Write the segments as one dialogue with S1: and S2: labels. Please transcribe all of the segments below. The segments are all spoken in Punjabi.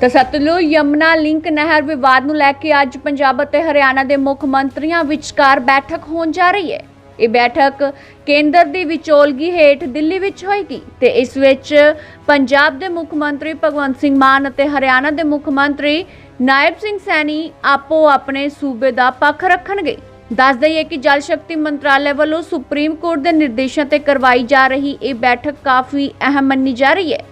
S1: ਤਾਂ ਸਤਲੁਜ ਯਮਨਾ ਲਿੰਕ ਨਹਿਰ ਵਿਵਾਦ ਨੂੰ ਲੈ ਕੇ ਅੱਜ ਪੰਜਾਬ ਅਤੇ ਹਰਿਆਣਾ ਦੇ ਮੁੱਖ ਮੰਤਰੀਆਂ ਵਿਚਕਾਰ ਬੈਠਕ ਹੋਣ ਜਾ ਰਹੀ ਹੈ। ਇਹ ਬੈਠਕ ਕੇਂਦਰ ਦੀ ਵਿਚੋਲਗੀ ਹੇਠ ਦਿੱਲੀ ਵਿੱਚ ਹੋਏਗੀ ਤੇ ਇਸ ਵਿੱਚ ਪੰਜਾਬ ਦੇ ਮੁੱਖ ਮੰਤਰੀ ਭਗਵੰਤ ਸਿੰਘ ਮਾਨ ਅਤੇ ਹਰਿਆਣਾ ਦੇ ਮੁੱਖ ਮੰਤਰੀ ਨਾਇਬ ਸਿੰਘ ਸੈਣੀ ਆਪੋ ਆਪਣੇ ਸੂਬੇ ਦਾ ਪੱਖ ਰੱਖਣਗੇ। ਦੱਸ ਦਈਏ ਕਿ ਜਲ ਸ਼ਕਤੀ ਮੰਤਰਾਲੇ ਵੱਲੋਂ ਸੁਪਰੀਮ ਕੋਰਟ ਦੇ ਨਿਰਦੇਸ਼ਾਂ ਤੇ ਕਰਵਾਈ ਜਾ ਰਹੀ ਇਹ ਬੈਠਕ ਕਾਫੀ ਅਹਿਮ ਮੰਨੀ ਜਾ ਰਹੀ ਹੈ।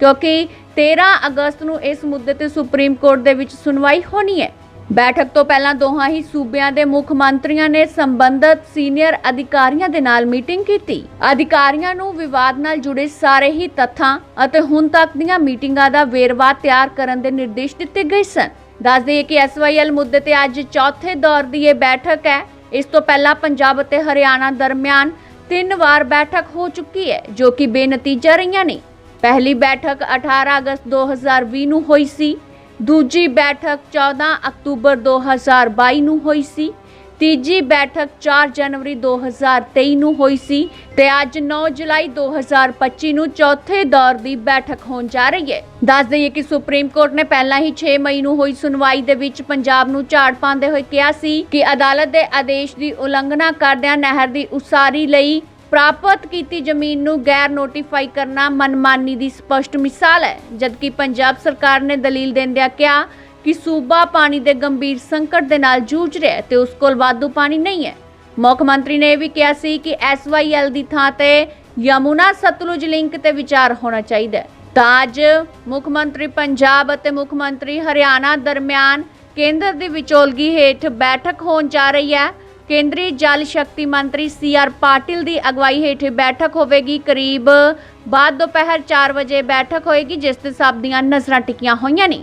S1: ਕਿਉਂਕਿ 13 ਅਗਸਤ ਨੂੰ ਇਸ ਮੁੱਦੇ ਤੇ ਸੁਪਰੀਮ ਕੋਰਟ ਦੇ ਵਿੱਚ ਸੁਣਵਾਈ ਹੋਣੀ ਹੈ। ਬੈਠਕ ਤੋਂ ਪਹਿਲਾਂ ਦੋਹਾਂ ਹੀ ਸੂਬਿਆਂ ਦੇ ਮੁੱਖ ਮੰਤਰੀਆਂ ਨੇ ਸੰਬੰਧਤ ਸੀਨੀਅਰ ਅਧਿਕਾਰੀਆਂ ਦੇ ਨਾਲ ਮੀਟਿੰਗ ਕੀਤੀ। ਅਧਿਕਾਰੀਆਂ ਨੂੰ ਵਿਵਾਦ ਨਾਲ ਜੁੜੇ ਸਾਰੇ ਹੀ ਤੱਥਾਂ ਅਤੇ ਹੁਣ ਤੱਕ ਦੀਆਂ ਮੀਟਿੰਗਾਂ ਦਾ ਵੇਰਵਾ ਤਿਆਰ ਕਰਨ ਦੇ ਨਿਰਦੇਸ਼ ਦਿੱਤੇ ਗਏ ਸਨ। ਦੱਸ ਦਈਏ ਕਿ ਐਸਵਾਈਐਲ ਮੁੱਦੇ ਤੇ ਅੱਜ ਚੌਥੇ ਦੌਰ ਦੀ ਇਹ ਬੈਠਕ ਹੈ। ਇਸ ਤੋਂ ਪਹਿਲਾਂ ਪੰਜਾਬ ਅਤੇ ਹਰਿਆਣਾ ਦਰਮਿਆਨ ਤਿੰਨ ਵਾਰ ਬੈਠਕ ਹੋ ਚੁੱਕੀ ਹੈ, ਜੋ ਕਿ ਬੇਨਤੀਜਾ ਰਹੀਆਂ ਨੇ। ਪਹਿਲੀ ਬੈਠਕ 18 ਅਗਸਤ 2020 ਨੂੰ ਹੋਈ ਸੀ। ਦੂਜੀ ਬੈਠਕ 14 ਅਕਤੂਬਰ 2022 ਨੂੰ ਹੋਈ ਸੀ। ਤੀਜੀ ਬੈਠਕ 4 ਜਨਵਰੀ 2023 ਨੂੰ ਹੋਈ ਸੀ ਤੇ ਅੱਜ 9 ਜੁਲਾਈ 2025 ਨੂੰ ਚੌਥੇ ਦੌਰ ਦੀ ਬੈਠਕ ਹੋਣ ਜਾ ਰਹੀ ਹੈ। ਦੱਸ ਦਈਏ ਕਿ ਸੁਪਰੀਮ ਕੋਰਟ ਨੇ ਪਹਿਲਾਂ ਹੀ 6 ਮਈ ਨੂੰ ਹੋਈ ਸੁਣਵਾਈ ਦੇ ਵਿੱਚ ਪੰਜਾਬ ਨੂੰ ਝਾੜ ਪਾਉਂਦੇ ਹੋਏ ਕਿਹਾ ਸੀ ਕਿ ਅਦਾਲਤ ਦੇ ਆਦੇਸ਼ ਦੀ ਉਲੰਘਣਾ ਕਰਦਿਆਂ ਨਹਿਰ ਦੀ ਉਸਾਰੀ ਲਈ ਪ੍ਰਾਪਤ ਕੀਤੀ ਜ਼ਮੀਨ ਨੂੰ ਗੈਰ ਨੋਟੀਫਾਈ ਕਰਨਾ ਮਨਮਾਨੀ ਦੀ ਸਪਸ਼ਟ ਮਿਸਾਲ ਹੈ। ਜਦਕਿ ਪੰਜਾਬ ਸਰਕਾਰ ਨੇ ਦਲੀਲ ਦਿੰਦਿਆਂ ਕਿਹਾ ਕਿ ਸੂਬਾ ਪਾਣੀ ਦੇ ਗੰਭੀਰ ਸੰਕਟ ਦੇ ਨਾਲ ਜੂਝ ਰਿਹਾ ਹੈ ਤੇ ਉਸ ਕੋਲ ਵਾਧੂ ਪਾਣੀ ਨਹੀਂ ਹੈ। ਮੁੱਖ ਮੰਤਰੀ ਨੇ ਇਹ ਵੀ ਕਿਹਾ ਸੀ ਕਿ ਐਸਵਾਈਐਲ ਦੀ ਥਾਂ ਤੇ ਯਮੁਨਾ ਸਤਲੁਜ ਲਿੰਕ ਤੇ ਵਿਚਾਰ ਹੋਣਾ ਚਾਹੀਦਾ ਹੈ। ਤਾਂ ਅੱਜ ਮੁੱਖ ਮੰਤਰੀ ਪੰਜਾਬ ਅਤੇ ਮੁੱਖ ਮੰਤਰੀ ਹਰਿਆਣਾ ਦਰਮਿਆਨ ਕੇਂਦਰ ਦੀ ਵਿਚੋਲਗੀ ਹੇਠ ਬੈਠਕ ਹੋਣ ਜਾ ਰਹੀ ਹੈ। ਕੇਂਦਰੀ ਜਲ ਸ਼ਕਤੀ ਮੰਤਰੀ ਸੀ ਆਰ ਪਾਟਿਲ ਦੀ ਅਗਵਾਈ ਹੇਠ ਬੈਠਕ ਹੋਵੇਗੀ। ਕਰੀਬ ਬਾਅਦ ਦੁਪਹਿਰ 4 ਵਜੇ ਬੈਠਕ ਹੋਏਗੀ, ਜਿਸ ਤੇ ਸਭ ਦੀਆਂ ਨਜ਼ਰਾਂ ਟਿਕੀਆਂ ਹੋਈਆਂ ਨੇ।